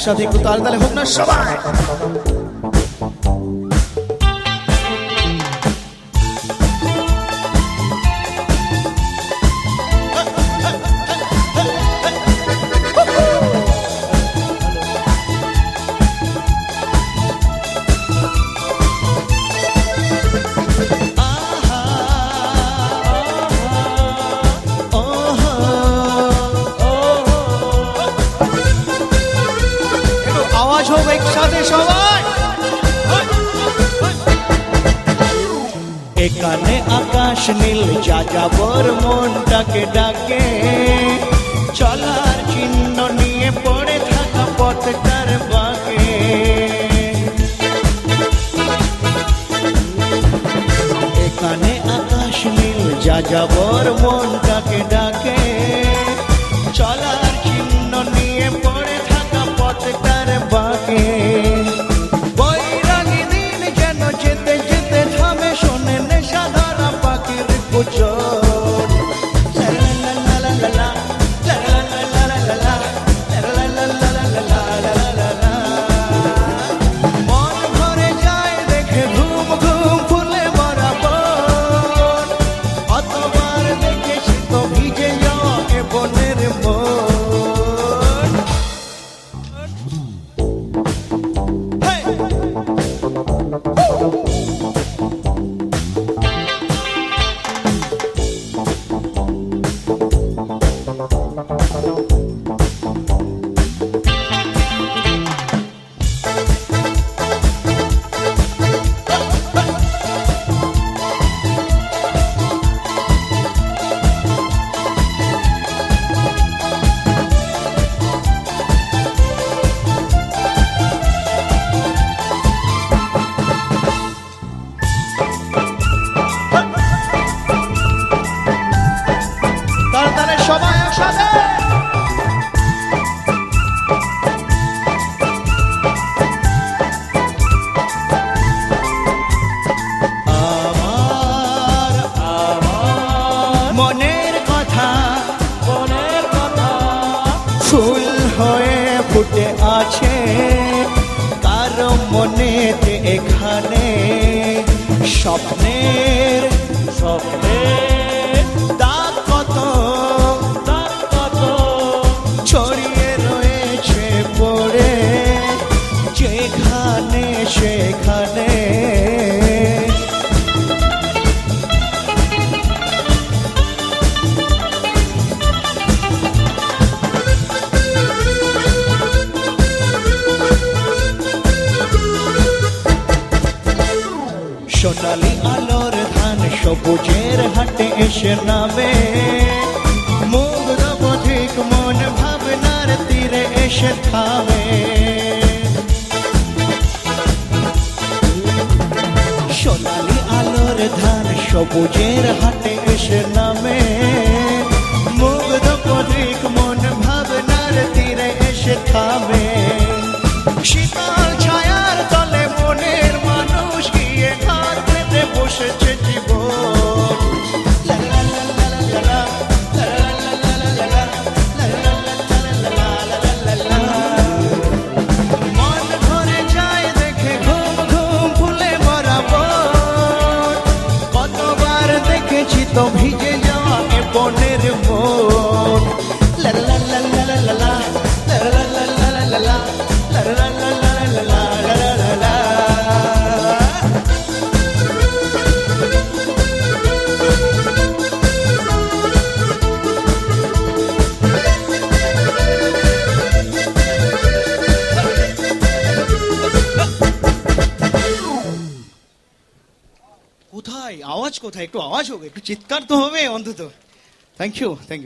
একসাথে একটু তার তালে হোক না সবাই। সবাই। এখানে আকাশ নীল যাযাবর মনটাকে ডাকে। চলা escuchó you ফুটে আছে তার মনেতে এখানে স্বপ্নের সোনালি আলোর ধান সবুজের হাটে এসে নামে। মুগ্ধ মন ভাবনার তীরে এসে থামে। সোনালি আলোর ধান সবুজের হাটে এসে নামে। কোথায়? আওয়াজ কোথায়? একটু আওয়াজ হবে, একটু চিৎকার তো হবে অন্তত। Thank you thank you